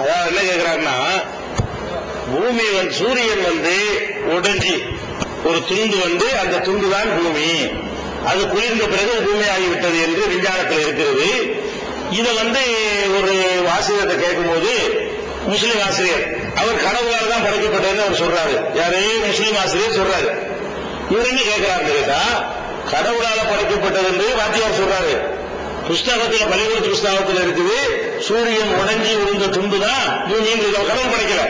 அதாவது என்ன கேக்குறாருன்னா பூமி வந்து சூரியன் வந்து உடைஞ்சி ஒரு துண்டு வந்து அந்த துண்டு தான் பூமி. அது குளிர்ந்த பிறகு பூமி ஆகிவிட்டது என்று விஞ்ஞானத்தில் இருக்கிறது. இதை வந்து ஒரு ஆசிரியர்கிட்ட கேட்கும்போது முஸ்லீம் ஆசிரியர் அவர் கடவுளால் தான் படைக்கப்பட்டதுன்னு அவர் சொல்றாரு. யாரே? முஸ்லீம் ஆசிரியர் சொல்றாரு. இவர் என்ன கேட்கிறாருன்னு கேட்டா கடவுளால படைக்கப்பட்டது என்று வாத்தியார் சொல்றாரு. புஸ்தகத்துல பள்ளிக்கூடத்து புஸ்தகத்துல இருக்குது. சூரியன் உடஞ்சி விழுந்த துண்டு தான் நீங்க இதை கடவுள் படைக்கல.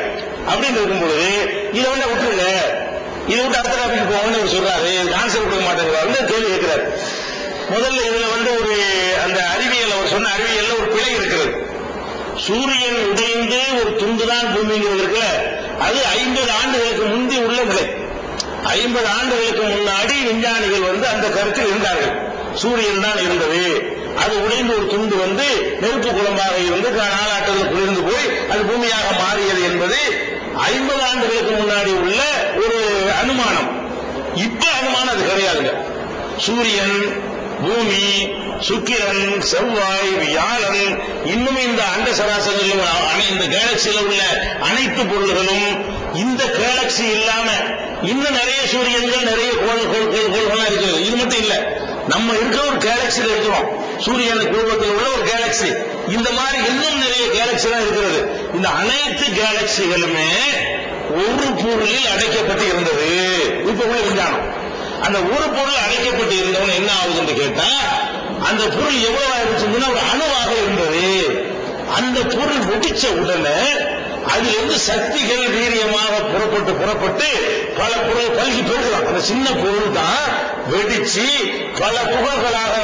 அப்படின்னு இருக்கும் பொழுது இதை வந்து விட்டுருங்க. இதை விட்டு அடுத்த டாபிக் போகணும்னு அவர் சொல்றாரு. ஆன்சர் கொடுக்க மாட்டேங்கிறாருன்னு கேள்வி கேட்கிறாரு. முதல்ல இதுல வந்து ஒரு அந்த அறிவியல் அவர் சொன்ன அறிவியல்ல ஒரு பிழை இருக்கிறது. சூரியன் உடைந்து ஒரு துண்டு தான் பூமிங்கிறது இருக்குல்ல. அது ஐம்பது ஆண்டுகளுக்கு முந்தி உள்ள நிலை. ஐம்பது ஆண்டுகளுக்கு முன்னாடி விஞ்ஞானிகள் வந்து அந்த கருத்தில் இருந்தார்கள். சூரியன் தான் இருந்தது. அது உடைந்து ஒரு துண்டு வந்து நெருப்பு குளமாக இருந்து நாளாட்டத்தில் குளிர்ந்து போய் அது பூமியாக மாறியது என்பது ஐம்பது ஆண்டுகளுக்கு முன்னாடி உள்ள ஒரு அனுமானம். இப்ப அனுமானம் அது கிடையாதுங்க. சூரியன் பூமி சுக்கிரன் செவ்வாய் வியாழன் இன்னும் இந்த அண்ட சராசரியில் அனை- இந்த கேலக்சியில உள்ள அனைத்து பொருள்களும் இந்த கேலக்சி இல்லாம இன்னும் நிறைய சூரியன்கள் நிறைய கோள் கோள் கோள் கோள்கள்லாம் இருக்குது. இது மட்டும் இல்ல நம்ம இருக்கிற ஒரு கேலக்சியில் இருக்கிறோம். சூரியனுக்கு குடும்பத்தில் உள்ள ஒரு கேலக்சி இந்த மாதிரி இன்னும் நிறைய கேலக்சி தான் இருக்கிறது. இந்த அனைத்து கேலக்சிகளுமே ஒரு பொருளில் அடைக்கப்பட்டு இருந்தது. இப்ப உள்ள விஞ்ஞானம் அந்த ஒரு பொருள் அடைக்கப்பட்டு இருந்தவன் என்ன ஆகுதுன்னு கேட்டா அந்த பொருள் எவ்வளவு ஆயிடுச்சுன்னா ஒரு அணுவாக இருந்தது. அந்த பொருள் வெடிச்ச உடனே அதிலிருந்து சக்திகள் வீரியமாக புறப்பட்டு புறப்பட்டு பல பொருள் பல்கி போகலாம். அந்த சின்ன பொருள் தான் வெடிச்சு பல புகழ்களாக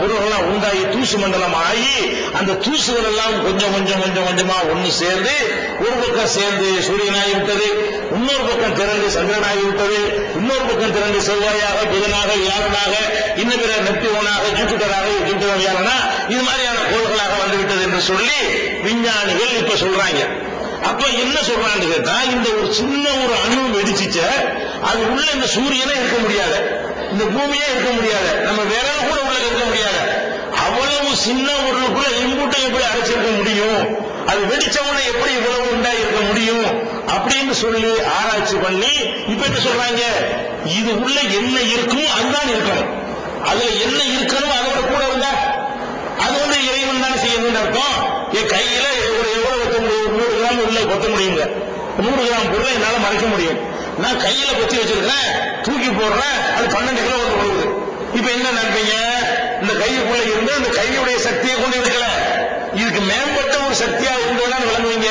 பொருள்களாக உண்டாகி தூசு மண்டலம் ஆகி அந்த தூசுகள் எல்லாம் கொஞ்சம் கொஞ்சம் கொஞ்சம் கொஞ்சமா ஒன்று சேர்ந்து ஒரு பக்கம் சேர்ந்து சூரியனாகி விட்டது இன்னொரு பக்கம் திரண்டு சந்திரனாகி விட்டது இன்னொரு பக்கம் திரண்டு செவ்வாயாக புதனாக வியாழனாக இன்னும் பிற நெப்டியூனாக ஜூபிட்டராக ஜூபிட்டர் வியாழனா இது மாதிரியான கோள்களாக வந்துவிட்டது என்று சொல்லி விஞ்ஞானிகள் இப்ப சொல்றாங்க. அப்ப என்ன சொல்றான்னு கேட்டா இந்த ஒரு சின்ன ஒரு அணு வெடிச்சிச்ச அது உள்ள இந்த சூரியனே இருக்க முடியாது. இந்த பூமியே இருக்க முடியாது. நம்ம விரல் கூட உள்ள இருக்க முடியாது. அவ்வளவு சின்ன பொருளுக்குள்ள இம்பூட்டை எப்படி அடைச்சிருக்க முடியும். அது வெடிச்சவனை எப்படி இவ்வளவு உண்டா இருக்க முடியும்? அப்படின்னு சொல்லி ஆராய்ச்சி பண்ணி இப்ப என்ன சொல்றாங்க? இது உள்ள என்ன இருக்கும் அதுதான் இருக்கணும். அதுல என்ன இருக்கணும் அதோட கூட இருந்தா அது வந்து இறைவன் தான் செய்யணும்னு அர்த்தம். என் கையில நூறு கிராம் பொருளை என்னால மறைக்க முடியும். நான் கையில கொத்தி வச்சிருக்கிறேன் தூக்கி போடுறேன். அது பன்னெண்டு கிலோ வந்து போகுது. இப்ப என்ன நினைப்பீங்க? இந்த கைக்குள்ள இருந்து இந்த கையுடைய சக்தியை கொண்டு எடுக்கல இதுக்கு மேம்பட்ட ஒரு சக்தியா இருந்ததுதான் விளங்குவீங்க?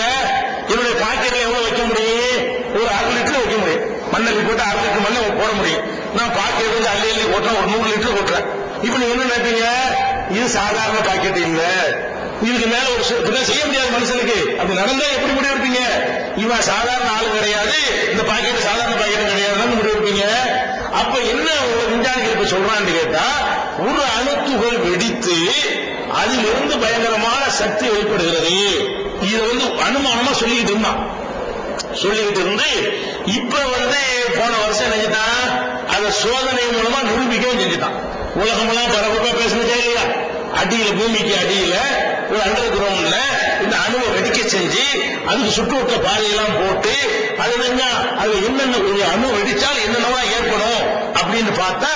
என்னுடைய பாக்கெட்ல எவ்வளவு வைக்க முடியும்? ஒரு அரை லிட்டர் வைக்க முடியும். மண்ணள்ளி போட்டு அரை லிட்டர் மண்ணை போட முடியும். நான் பாக்கெட் வந்து அள்ளி அள்ளி ஒரு நூறு லிட்டர் போட்டுறேன் இப்ப நீங்க என்ன நினைப்பீங்க? இது சாதாரண பாக்கெட் இல்லை. இதுக்கு மேல ஒரு இப்படிதான் செய்ய முடியாது மனுஷனுக்கு. அப்படி நடந்தா எப்படி முடிவெடுப்பீங்க இவன் சாதாரண ஆளு கிடையாது. இந்த பாக்கெட் சாதாரண பாக்கெட் கிடையாதுன்னு முடிவெடுப்பீங்க அப்ப என்ன ஒரு விஞ்ஞானிகள் இப்ப சொல்றான்னு கேட்டா ஒரு அணுத்துகள் வெடித்து அதிலிருந்து பயங்கரமான சக்தி வெளிப்படுகிறது. இதை வந்து அனுமானமா சொல்லிக்கிட்டு இருந்தான். சொல்லிக்கிட்டு இருந்து இப்ப வந்து போன வருஷம் நினைச்சிட்டான் அதை சோதனை மூலமா நிரூபிக்கவும் செஞ்சுட்டான். உலகமெல்லாம் பரபரப்பா பேசுனதே இல்லையா? அடியில பூமிக்கு அடியில ஒரு அண்டர் கிரவுண்ட்ல இந்த அணுவை வெடிக்க செஞ்சு அதுக்கு சுற்றுவட்ட பாதையெல்லாம் போட்டு அது அது என்னென்ன ஒரு அணு வெடிச்சால் என்னென்னவா ஏற்படும் அப்படின்னு பார்த்தா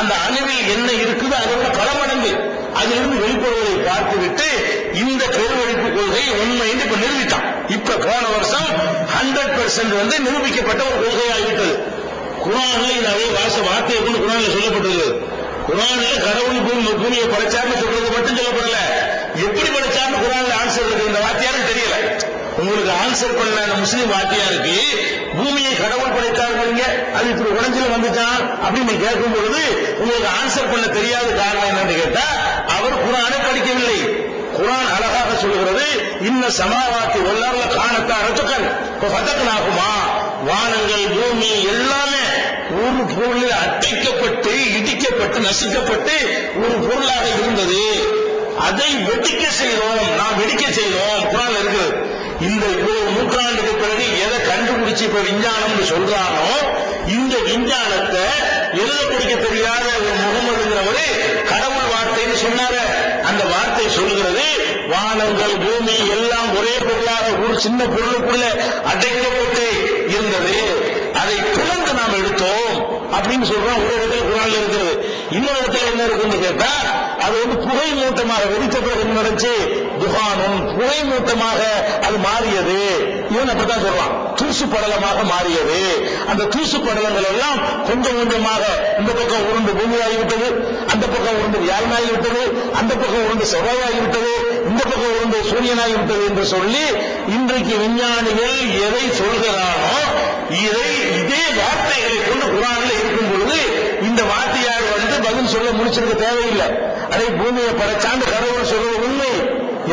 அந்த அணுவில் என்ன இருக்குதோ அதை பல மடங்கு அதிலிருந்து வெளிப்படுவதை பார்த்துவிட்டு இந்த பெருவழிப்பு கொள்கை உண்மை இப்ப நிரூபித்தான். இப்ப போன வருஷம் ஹண்ட்ரட் பெர்சென்ட் வந்து நிரூபிக்கப்பட்ட ஒரு கொள்கையாகிவிட்டது. குரான்ல நிறைய வாச வார்த்தை கொண்டு குரான்ல சொல்லப்பட்டது குரான்ல கடவுள் பூமி பூமியை படைச்சாருன்னு சொல்றது மட்டும் சொல்லப்படல. எப்படி படிச்சான்னு குரான்ல ஆன்சர் இருக்கு? இந்த வார்த்தையாரும் தெரியல. உங்களுக்கு ஆன்சர் பண்ண அந்த முஸ்லீம் வாத்தியாருக்கு பூமியை கடவுள் படைத்தாருங்க அது இப்படி உடஞ்சில வந்துச்சான் அப்படின்னு கேட்கும் பொழுது உங்களுக்கு ஆன்சர் பண்ண தெரியாத காரணம் என்னன்னு கேட்டா அவர் குரானை படிக்கவில்லை. குரான் அழகாக சொல்கிறது இன்ன சமாவாத்தி உள்ளார்ல காணத்தா ரத்துக்கள் இப்ப பதக்கனாகுமா? வானங்கள் பூமி எல்லாமே ஒரு பொருளில் அட்டைக்கப்பட்டு இடிக்கப்பட்டு நசுக்கப்பட்டு ஒரு பொருளாக இருந்தது. அதை வெடிக்க செய்தோம் நாம் வெடிக்க செய்தோம். குரான் இருக்குது இந்த இவ்வளவு நூற்றாண்டுக்கு பிறகு எதை கண்டுபிடிச்சு இப்ப விஞ்ஞானம்னு சொல்றானோ இந்த விஞ்ஞானத்தை எழுத படிக்க தெரியாத ஒரு முகமதுங்கிறவரு கடவுள் வார்த்தைன்னு சொன்னார. அந்த வார்த்தை சொல்கிறது வானங்கள் பூமி எல்லாம் ஒரே பொருளாக ஒரு சின்ன பொருளுக்குள்ள அடைக்கப்பட்டு இருந்தது. அதை பிளந்து நாம் எடுத்தோம் அப்படின்னு சொல்றோம். ஒரு இடத்துல குரான்ல இருக்கிறது. இன்னொரு இடத்துல என்ன இருக்குன்னு கேட்டா அது வந்து புகை மூட்டமாக வெடித்த பிறகு நடந்துச்சு துகானும் புகை மூட்டமாக அது மாறியது. இவன் அப்படித்தான் சொல்றான். தூசு படலமாக மாறியது. அந்த தூசு படலங்கள் எல்லாம் கொஞ்சம் கொஞ்சமாக இந்த பக்கம் உருண்டு பூமியாகிவிட்டது அந்த பக்கம் உருண்டு வியாழனாகிவிட்டது அந்த பக்கம் உருண்டு செவ்வாயாகிவிட்டது இந்த பக்கம் உருண்டு சூரியனாகிவிட்டது என்று சொல்லி இன்றைக்கு விஞ்ஞானிகள் எதை சொல்கிறானோ இதை இதே வார்த்தைகளை கொண்டு குரானில் இருக்கும் பொழுது இந்த வார்த்தையார் வந்து பதில் சொல்ல முடிச்சிருக்க தேவையில்லை. அதை பூமியை படைச்சாண்டு கடவுள் சொல்வது உண்மை.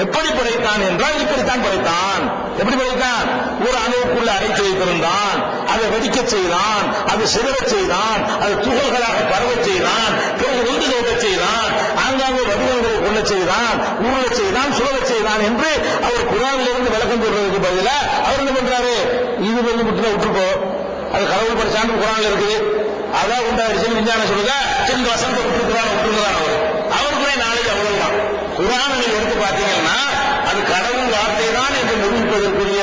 எப்படி படைத்தான் என்றால் இப்படித்தான் படைத்தான். எப்படி படைத்தான்? ஒரு அணுவுக்குள்ள அடைத்து வைத்திருந்தான். அதை வெடிக்க செய்தான். அது சிதற செய்தான். அது துகள்களாக பரவ செய்தான். பிறகு ஒன்று தோட்டச் செய்தான். ஆங்காங்கே வடிவங்களை கொள்ள செய்தான். உருளச் செய்தான். சுழல செய்தான் என்று அவர் குரானிலிருந்து விளக்கம் சொல்றதுக்கு பதில அவர் என்ன பண்றாரு? இது வந்து விட்டு விட்டுருக்கோ. அது கடவுள் படைச்சான்னு குரான்ல இருக்குது. அதான் உண்டாயிருச்சுன்னு விஞ்ஞானம் சொல்லுங்க சரி வசந்த விட்டுருக்கிறான் விட்டுருக்கிறான் குரானை எடுத்து பார்த்தீங்கன்னா அது கடவுள் வார்த்தை தான் என்று நிரூபிப்பதற்குரிய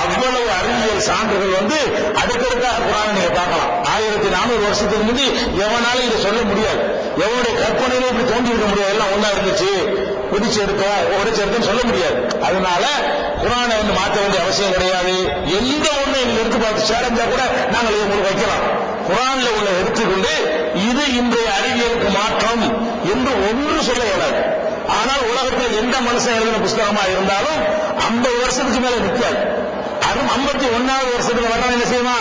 அவ்வளவு அறிவியல் சான்றுகள் வந்து அடுக்கடுக்காக குரானை நீங்க பார்க்கலாம். ஆயிரத்தி நானூறு வருஷத்துக்கு முந்தி எவனாலும் இதை சொல்ல முடியாது. எவனுடைய கற்பனையிலும் இப்படி தோண்டி இருக்க முடியாது. எல்லாம் ஒண்ணா இருந்துச்சு. பிடிச்சு எடுத்தோம் உடைச்சு எடுத்தோம் சொல்ல முடியாது. அதனால குரானை வந்து மாற்ற வேண்டிய அவசியம் கிடையாது. எந்த ஒண்ணு எங்க எடுத்து பார்த்து சேலஞ்சா கூட நாங்கள் இதை உங்களுக்கு வைக்கலாம். குரான்ல உள்ள எடுத்துக்கொண்டு இது இன்றைய அறிவியலுக்கு மாற்றம் என்று ஒன்று சொல்ல இயலாது. ஆனால் உலகத்தில் எந்த மனுஷன் எழுதின புஸ்தகமா இருந்தாலும் ஐம்பது வருஷத்துக்கு மேல நிற்காது அதுவும் ஐம்பத்தி ஒன்னாவது வருஷத்துக்கு வரணும் என்ன செய்யுமா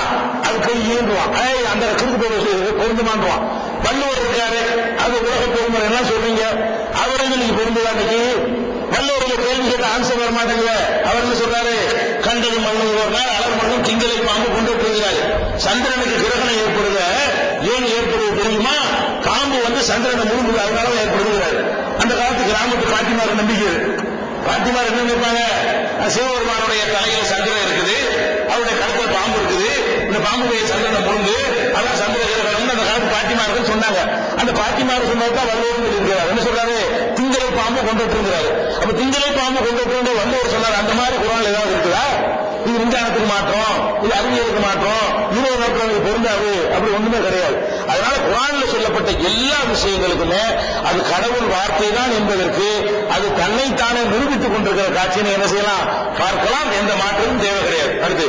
அது கை ஈண்டுவான் ஏய் அந்த கிறுக்கு பொருந்துமான்றான். வள்ளுவர் இருக்காரு. அது உலக பெருமர் என்ன சொல்றீங்க? அவரை நீங்க பொருந்துதான் இன்னைக்கு? வள்ளுவருடைய கேள்வி கேட்ட ஆன்சர் வர மாட்டேங்குது. அவர் என்ன சொல்றாரு? கண்டது மண்ணு ஒரு நாள் அலர் மண்ணும் திங்களை பாம்பு கொண்டு போகிறாரு சந்திரனுக்கு கிரகணம் ஏற்படுத ஏன் ஏற்படுது தெரியுமா காம்பு வந்து சந்திரனை முழுங்குது அதனால ஏற்படுகிறாரு அந்த காலத்து கிராமத்து பாட்டிமார் நம்பிக்கை இருக்கு. பாட்டிமார் என்ன நினைப்பாங்க? சிவபெருமானுடைய தலையில சந்திரன் இருக்குது. அவருடைய கழுத்துல பாம்பு இருக்குது. இந்த பாம்பு போய் சந்திரனை முழுங்கு அதான் சந்திர அந்த காலத்து பாட்டிமார்கள் சொன்னாங்க. அந்த பாட்டிமார் சொன்னதுதான் வள்ளுவர் இருக்கிறார் என்ன சொல்றாரு? திங்களை பாம்பு கொண்டுட்டு இருக்கிறாரு அப்ப திங்களை பாம்பு கொண்டுட்டு வள்ளுவர் சொன்னார். அந்த மாதிரி குரான் ஏதாவது இருக்குதா? இது விஞ்ஞானத்துக்கு மாற்றம் இது அறிவியலுக்கு மாற்றம் இருபது நாட்களுக்கு பொருந்தாது. அப்படி ஒண்ணுமே கிடையாது. அதனால குரான்ல சொல்லப்பட்ட எல்லா விஷயங்களுக்குமே அது கடவுள் வார்த்தை தான் என்பதற்கு அது தன்னைத்தானே நிரூபித்துக் கொண்டிருக்கிற காட்சியை என்ன செய்யலாம்? பார்க்கலாம். எந்த மாற்றமும் தேவை கிடையாது. அடுத்து.